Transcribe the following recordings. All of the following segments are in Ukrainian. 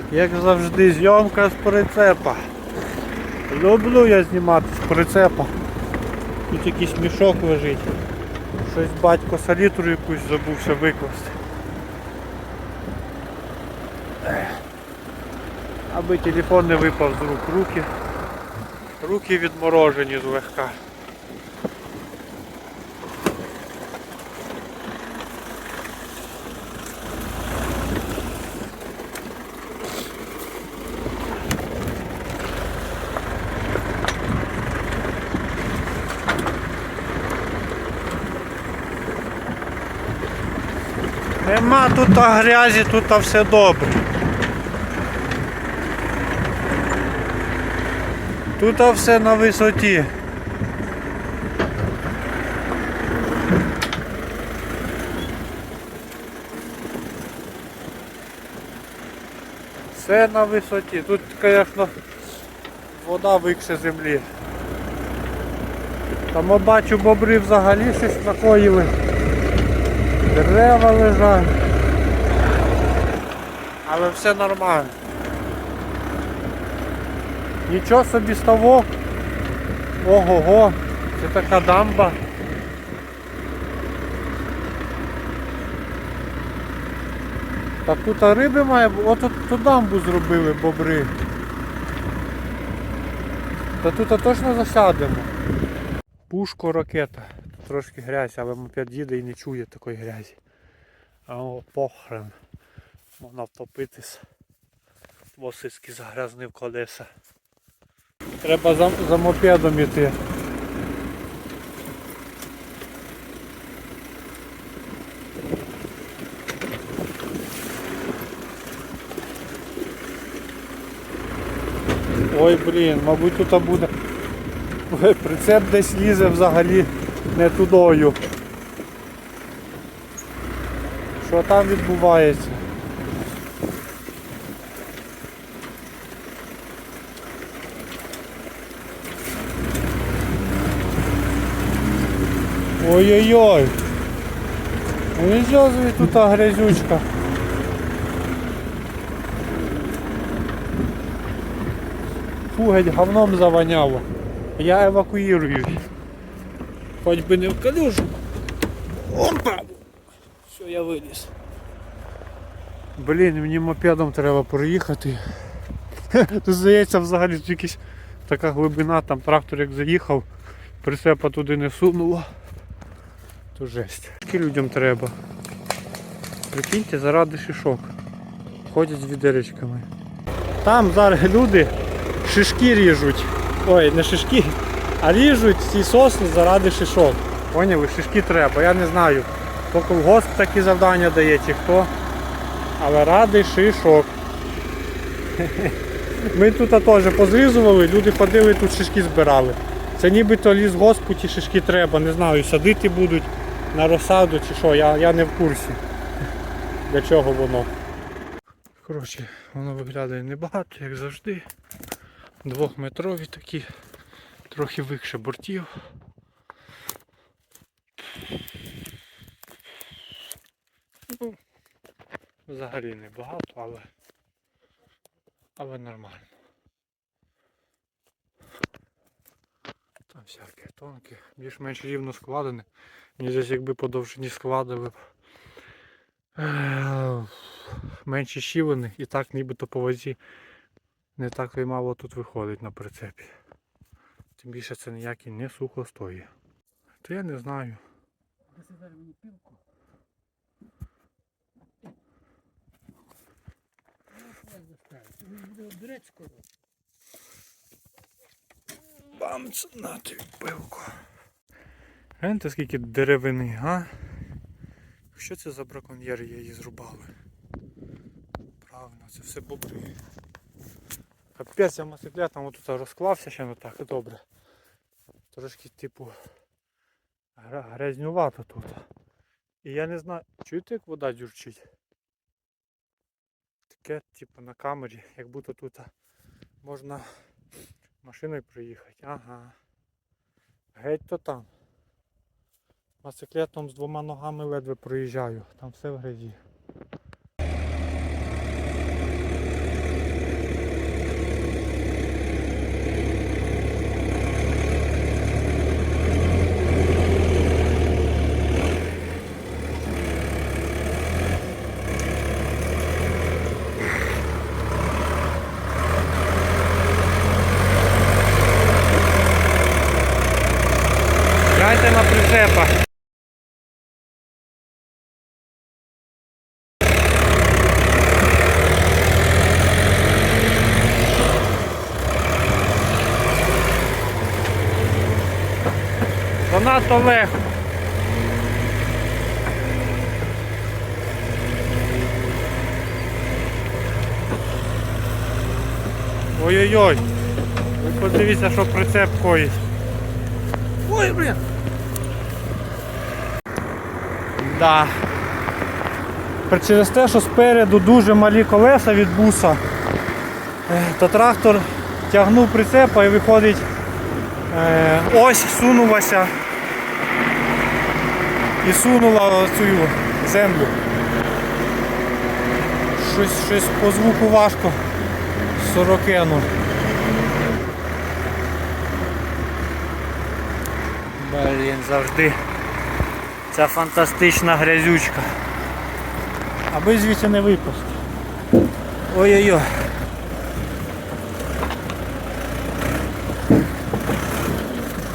Так, як завжди, зйомка з прицепа. Люблю я знімати з прицепа. Тут якийсь мішок лежить. Щось батько салітру якусь забувся викласти. Аби телефон не випав з рук руки. Руки відморожені злегка. Нема тут грязі, тут все добре. Тут все на висоті. Все на висоті. Тут, звісно, вода викше землі. Там бачу бобри взагалі щось накоїли. Дерева лежать. Але все нормально. Нічого собі ставок. Ого-го, це така дамба. Та тут риби має, от тут ту дамбу зробили бобри. Та тут точно засядемо. Пушко ракета. Трошки грязь, але мопед їде і не чує такої грязі. А похрен. Можна втопитись. Восиськи загрязнив колеса. Треба за, за мопедом іти. Ой, блін, мабуть тут буде. Ой, Прицеп десь лізе взагалі не тудою. Що там відбувається? Ой-ой-ой. Ну нічого собі тут грязючка. Фу, геть говном завоняло. Я евакуююсь. Хоч би не в калюжу. Опа! Все, я виліз. Блін, мені мопедом треба проїхати. Тут здається взагалі якась така глибина, там трактор як заїхав, прицепа туди не сунуло. То жесть. Скільки людям треба? Прикиньте, заради шишок. Ходять з відеречками. Там зараз люди шишки ріжуть. Ой, не шишки, а ріжуть ці сосни заради шишок. Поняли? Шишки треба, я не знаю. Хто колгосп такі завдання дає чи хто. Але ради шишок. Ми тут теж позрізували, люди ходили, тут шишки збирали. Це нібито ліс госпу ті шишки треба, не знаю, садити будуть на розсаду чи що, я, я не в курсі. Для чого воно. Коротше, воно виглядає небагато, як завжди. Двохметрові такі, трохи вище бортів. Ну, взагалі небагато, але, але нормально. Там всяке тонке, більш-менш рівно складене. Мені десь якби по довжині складили е, менші щілини і так нібито по вазі не так і мало тут виходить на прицепі. Тим більше це ніякий не сухостої. То я не знаю. Бамц на тобі пилку. Гляньте скільки деревини, а? Що це за браконьєри її зрубали? Правильно, це все бобри. Капець я мотоциклетом отут розклався ще не так, добре. Трошки типу грязнювато тут. І я не знаю, чуєте як вода дзюрчить? Таке типу на камері, як будто тут можна машиною проїхати. Ага. Геть то там. Мотоциклетом з двома ногами ледве проїжджаю, там все в грязі. прицепа. Занадто легко. Ой-ой-ой. Ви подивіться, що прицеп коїть. Ой, блін. Да. Через те, що спереду дуже малі колеса від буса, е, то трактор тягнув прицепа і виходить е, ось сунулася і сунула цю землю. Щось, щось по звуку важко. Сорокену. Блін, завжди ця фантастична грязючка. Аби звідси не випусти. Ой-ой-ой.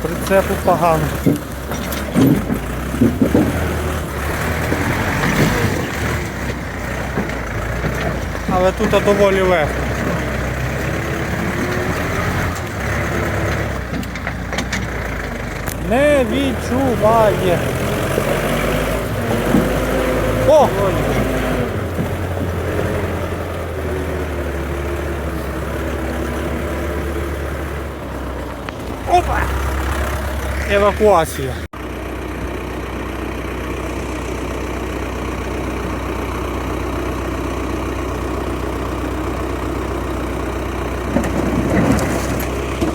Прицепу погано. Але тут доволі легко. Не відчуває. О! Опа! Евакуація.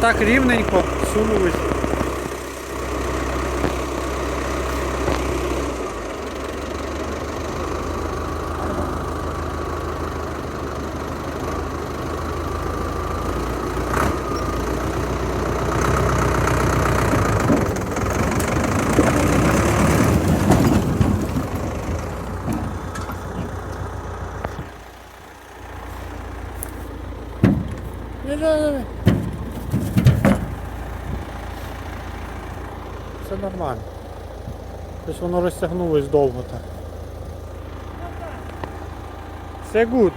так рівненько сунулись. No, no, no, no. Все нормально. Тобто воно розтягнулось довго так. Все good.